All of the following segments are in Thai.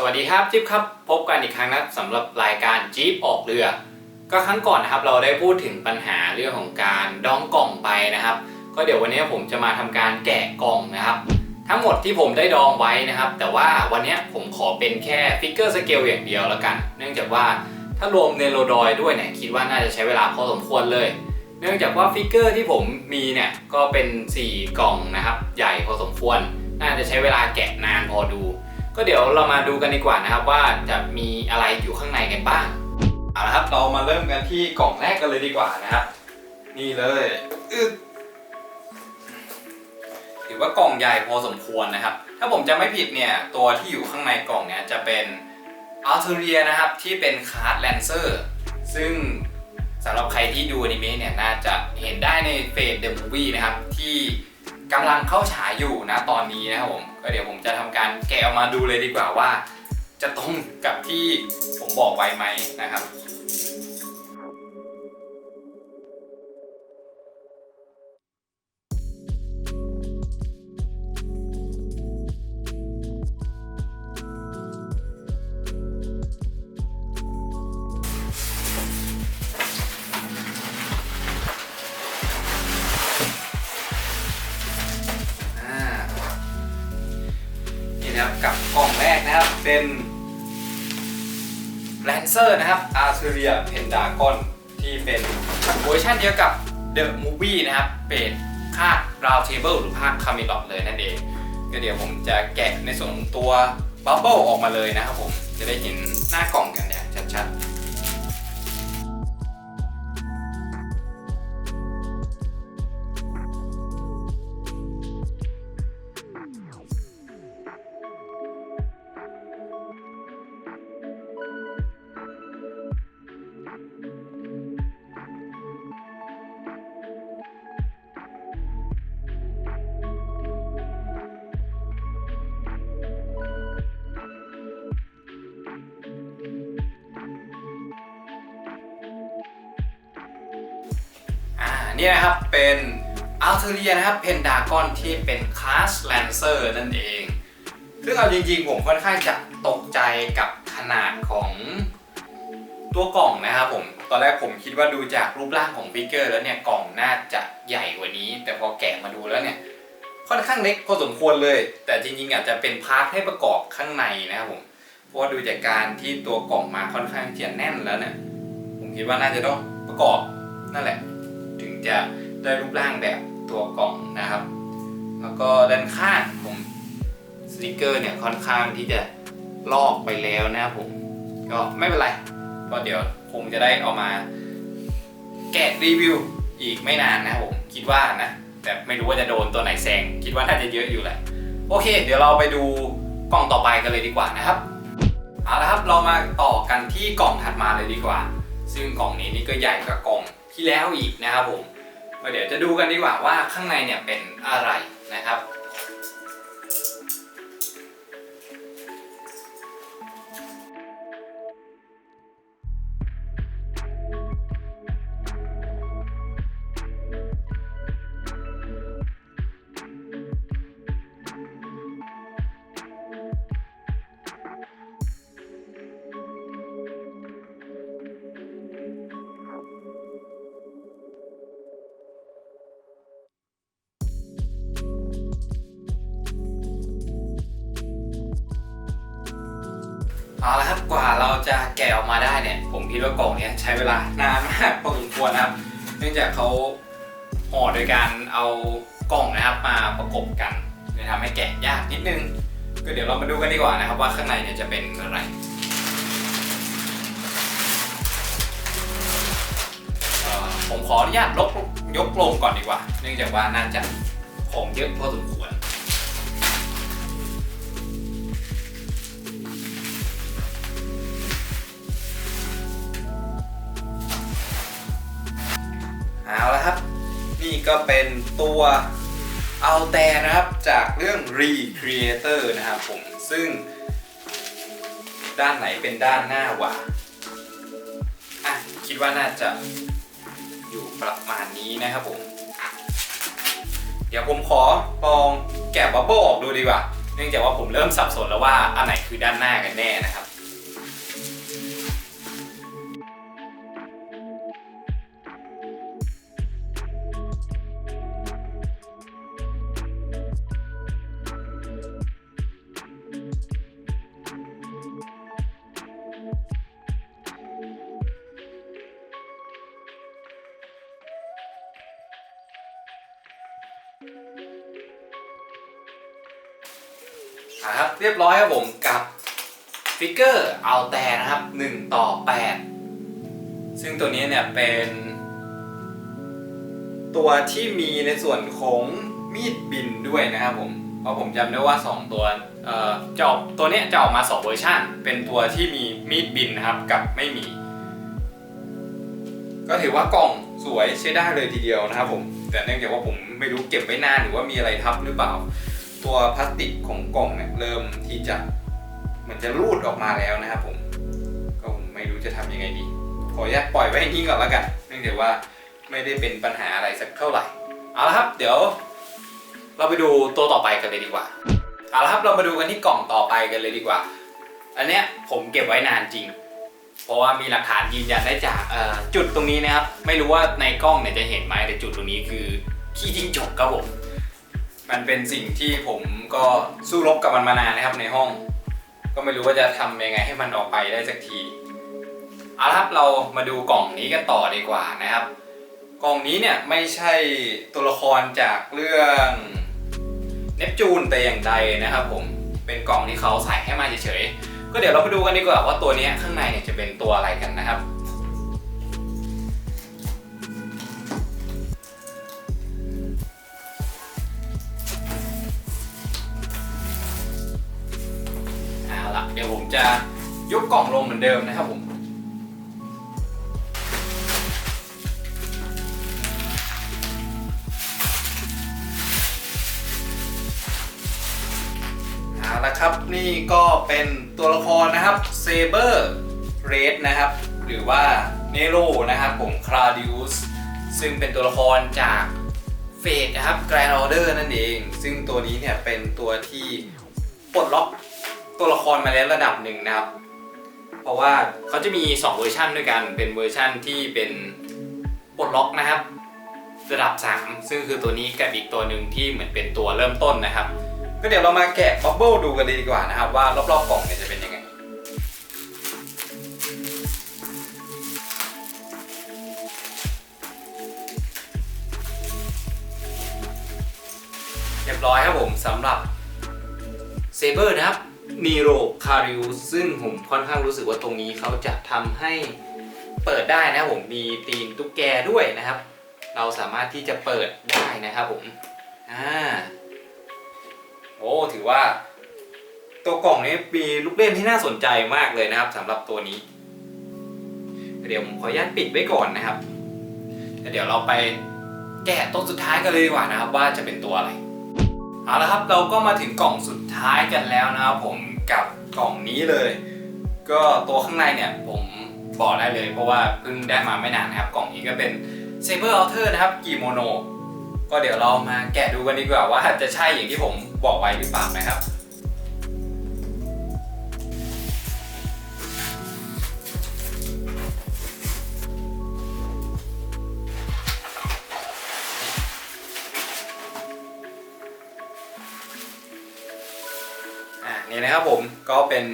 สวัสดีครับจิ๊บครับ พบกันอีกครั้งนะสำหรับรายการจิ๊บออกเรือ ก็ครั้งก่อนนะครับเราได้พูดถึงปัญหาเรื่องของการดองกล่องไปนะครับ ก็เดี๋ยววันนี้ผมจะมาทำการแกะกล่องนะครับ ทั้งหมดที่ผมได้ดองไว้นะครับ แต่ว่าวันนี้ผมขอเป็นแค่ฟิกเกอร์สเกลอย่างเดียวแล้วกัน เนื่องจากว่าถ้ารวมเนโรดอยด้วยเนี่ยคิดว่าน่าจะใช้เวลาพอสมควรเลย เนื่องจากว่าฟิกเกอร์ที่ผมมีเนี่ยก็เป็น 4 กล่องนะครับ ใหญ่พอสมควร น่าจะใช้เวลาแกะนานพอดู ก็เดี๋ยวเรามาดูกันดีกว่านะครับว่าจะมีอะไรอยู่ข้างในกันบ้างเอาละครับเรามาเริ่มกันที่กล่องแรกกันเลยดีกว่านะครับนี่เลยอึดถือว่ากล่องใหญ่พอสมควรนะครับ ถ้าผมจะไม่ผิดเนี่ยตัวที่อยู่ข้างในกล่องเนี่ยจะเป็นอัลเทเรียนะครับที่เป็นคาร์ดแลนเซอร์ซึ่งสำหรับใครที่ดูอนิเมะเนี่ยน่าจะเห็นได้ในเฟสเดอะมูฟวี่นะครับที่ กำลังเข้าฉายอยู่นะตอนนี้นะครับผมก็เดี๋ยวผมจะทำการแกะออกมาดูเลยดีกว่าว่า จะตรงกับที่ผมบอกไว้ไหมนะครับ เป็นแลนเซอร์นะครับอาร์เทเรียเพนดากอนที่เป็นเวอร์ชันเดียวกับเดอะมูฟวี่นะครับเป็นภาคราวเทเบิลหรือภาค Camelot เลยนั่นเองก็เดี๋ยวผมจะแกะในส่วนของตัวบับเบิลออกมาเลยนะครับผมจะได้เห็นหน้ากล่องกันนะ นี่นะครับเป็นอัลเทเรียนะครับเพนดากอนที่เป็นคลาสแลนเซอร์นั่นเอง ซึ่งเอาจริงๆ ผมค่อนข้างจะตกใจกับขนาดของตัวกล่องนะครับผม ตอนแรกผมคิดว่าดูจากรูปร่างของฟิกเกอร์แล้วเนี่ยกล่องน่าจะใหญ่กว่านี้ แต่พอแกะมาดูแล้วเนี่ยค่อนข้างเล็กพอสมควรเลย แต่จริงๆอาจจะเป็นพาร์ทให้ประกอบข้างในนะครับผมเพราะว่าดูจากการที่ตัวกล่องมาค่อนข้างจะแน่นแล้วเนี่ยผมคิดว่าน่าจะต้องประกอบนั่นแหละ จะได้รูปร่างแบบตัวกล่องนะครับ แล้วก็ด้านข้างผมสติกเกอร์เนี่ยค่อนข้างที่จะลอกไปแล้วนะครับผมก็ไม่เป็นไรก็เดี๋ยวคงจะได้เอามา แกะรีวิวอีกไม่นานนะครับผมคิดว่านะแต่ไม่รู้ว่าจะโดนตัวไหนแซงคิดว่าน่าจะเยอะอยู่แหละโอเค เดี๋ยวเราไปดูกล่องต่อไปกันเลยดีกว่านะครับเอาละครับเรามาต่อกันที่กล่องถัดมาเลยดีกว่า ซึ่งกล่องนี้นี่ก็ใหญ่กว่ากล่อง ที่แล้วอีกนะครับผมเดี๋ยวจะดูกันดีกว่าว่าข้างในเนี่ยเป็นอะไรนะครับ เอาละครับกว่าเราจะแกะออกมาได้เนี่ย ผมคิดว่ากล่องเนี้ยใช้เวลานานมากพอสมควรครับ เนื่องจากเขาห่อโดยการเอากล่องนะครับมาประกบกันเลยทำให้แกะยากนิดนึง ก็เดี๋ยวเรามาดูกันดีกว่านะครับว่าข้างในเนี่ยจะเป็นอะไรผมขออนุญาตลบยกลงก่อนดีกว่า เนื่องจากว่าน่าจะของเยอะพอสมควร นี่ก็เป็นตัวเอาแต่นะครับจากเรื่อง Recreator นะครับผม ซึ่ง ด้านไหนเป็นด้านหน้าวะอะ คิดว่าน่าจะอยู่ประมาณนี้นะครับผม เดี๋ยวผมขอลองแกะบับเบิลออกดูดีกว่า เนื่องจากว่าผมเริ่มสับสนแล้วว่าอันไหนคือด้านหน้ากันแน่นะครับ ครับเรียบร้อยครับผมกับฟิกเกอร์เอาแต่นะครับ 1 ต่อ 8 ซึ่งตัวนี้เนี่ยเป็น ตัวที่มีในส่วนของมีดบินด้วยนะครับผม เพราะผมจำได้ว่า 2 ตัวเอ่อจะออกตัวเนี้ยจะออกมา 2 เวอร์ชันเป็นตัวที่มีมีดบินนะครับกับไม่มี ก็ถือว่ากล่องสวยใช้ได้เลยทีเดียวนะครับผม แต่เนื่องจากว่าผมไม่รู้เก็บไว้นานหรือว่ามีอะไรทับหรือเปล่า ตัวพลาสติกของกล่องเนี่ยเริ่มที่จะเหมือนจะรูดออกมาแล้วนะครับผม ก็ผมไม่รู้จะทำยังไงดี ขออนุญาตปล่อยไว้อย่างนี้ก่อนแล้วกัน เนื่องจากว่าไม่ได้เป็นปัญหาอะไรสักเท่าไหร่ เอาละครับ เดี๋ยว เราไปดูตัวต่อไปกันเลยดีกว่า เอาละครับเรามาดูกันที่กล่องต่อไปกันเลยดีกว่า อันเนี้ยผมเก็บไว้นานจริง เพราะว่ามีหลักฐานยืนยันได้จากจุดตรงนี้นะครับ ไม่รู้ว่าในกล้องเนี่ยจะเห็นไหมแต่จุดตรงนี้คือขี้จิ้งจกครับผม มันเป็นสิ่งที่ผมก็สู้รบกับมันมานานนะครับในห้อง ก็ไม่รู้ว่าจะทำยังไงให้มันออกไปได้สักทีเอาละครับเรามาดูกล่องนี้กันต่อดีกว่านะครับ กล่องนี้เนี่ยไม่ใช่ตัวละครจากเรื่องเนปจูนแต่อย่างใดนะครับ ผมเป็นกล่องที่เขาใส่ให้มาเฉยๆก็เดี๋ยวเราไปดูกันดีกว่าว่าตัวนี้ข้างในเนี่ยจะเป็นตัวอะไรกันนะครับ ดี๋ยวผมจะยกกล่องลงเหมือนเดิมนะครับผมเอาละครับนี่ก็เป็นตัวละครนะครับเซเบอร์เรดนะครับ หรือว่าเนโรนะครับผมคลาดิอุสซึ่งเป็นตัวละครจากเฟดนะครับแกรนออเดอร์นั่นเอง ซึ่งตัวนี้เนี่ยเป็นตัวที่ปลดล็อก ตัวละครมาแล้วระดับหนึ่งนะครับ เพราะว่าเขาจะมี 2 เวอร์ชันด้วยกันเป็นเวอร์ชันที่เป็นปลดล็อกนะครับ ระดับ 3 ซึ่งคือตัวนี้กับอีกตัวหนึ่งที่เหมือนเป็นตัวเริ่มต้นนะครับ ก็เดี๋ยวเรามาแกะบับเบิลดูกันเลยดีกว่านะครับว่ารอบๆกล่องเนี่ยจะเป็นยังไงเรียบร้อยครับผมสำหรับเซเบอร์นะครับ นีโรคาริวซึ่งผมค่อนข้างรู้สึกว่าตรงนี้เขาจะทำให้เปิดได้นะผมมีตีนตุ๊กแกด้วยนะครับ เราสามารถที่จะเปิดได้นะครับผมอ่าโอ้ถือว่า ตัวกล่องนี้มีลูกเล่นที่น่าสนใจมากเลยนะครับสำหรับตัวนี้ เดี๋ยวผมขออนุญาตปิดไว้ก่อนนะครับแล้วเดี๋ยวเราไปแกะตัวสุดท้ายกันเลยดีกว่านะครับว่าจะเป็นตัวอะไร เอาละครับเราก็มาถึงกล่องสุดท้ายกันแล้วนะครับผมกับกล่องนี้เลย ก็ตัวข้างในเนี่ยผมบอกได้เลย เพราะว่าเพิ่งได้มาไม่นานนะครับ กล่องนี้ก็เป็น Saber Alter นะครับกิโมโนก็เดี๋ยวเรามาแกะดูกันดีกว่าว่าจะใช่อย่างที่ผมบอกไว้หรือเปล่านะครับ ก็เป็น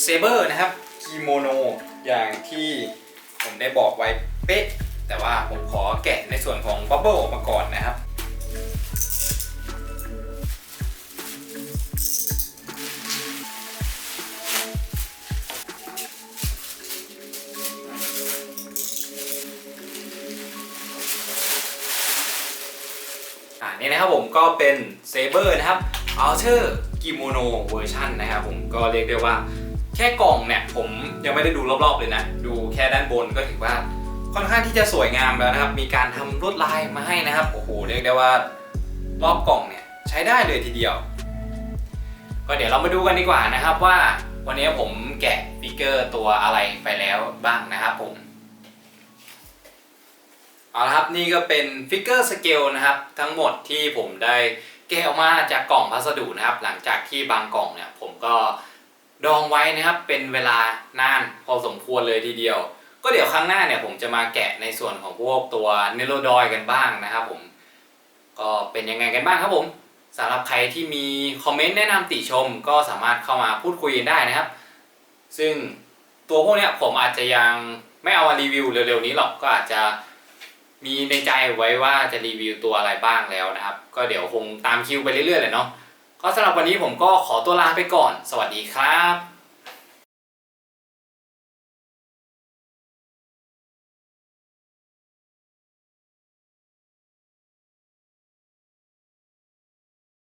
เซเบอร์นะครับกิโมโนอย่างที่ผมได้บอกไว้เป๊ะ แต่ว่าผมขอแกะในส่วนของบับเบิลออกมาก่อนนะครับอ่านี่นะครับผมก็เป็นเซเบอร์นะครับ Alter Kimono เิโมโนเวอร์ชันนะครับผมก็เรียกได้ว่า แค่กล่องเนี่ยผมยังไม่ได้ดูรอบๆเลยนะ ดูแค่ด้านบนก็ถือว่าค่อนข้างที่จะสวยงามแล้วนะครับ มีการทำลวดลายมาให้นะครับโอ้โหเรียกได้ว่ารอบกล่องเนี่ยใช้ได้เลยทีเดียว ก็เดี๋ยวเรามาดูกันดีกว่านะครับว่าวันนี้ผมแกะฟิกเกอร์ตัวอะไรไปแล้วบ้างนะครับผมเอาละครับนี่ก็เป็นฟิกเกอร์สเกลนะครับ ทั้งหมดที่ผมได้ กะออกมาจากกล่องพัสดุนะครับ หลังจากที่บางกล่องเนี่ยผมก็ดองไว้นะครับเป็นเวลานานพอสมควรเลยทีเดียว ก็เดี๋ยวครั้งหน้าเนี่ยผมจะมาแกะในส่วนของพวกตัวเนโรดอยกันบ้างนะครับผมก็เป็นยังไงกันบ้างครับผมสำหรับใครที่มีคอมเมนต์แนะนำติชมก็สามารถเข้ามาพูดคุยกันได้นะครับ ซึ่งตัวพวกเนี้ยผมอาจจะยังไม่เอามารีวิวเร็วๆนี้หรอกก็อาจจะ มีในใจไว้ว่าจะรีวิวตัวอะไรบ้างแล้วนะครับ ก็เดี๋ยวคงตามคิวไปเรื่อยๆเลยเนาะก็สำหรับวันนี้ผมก็ขอตัวลาไปก่อน สวัสดีครับ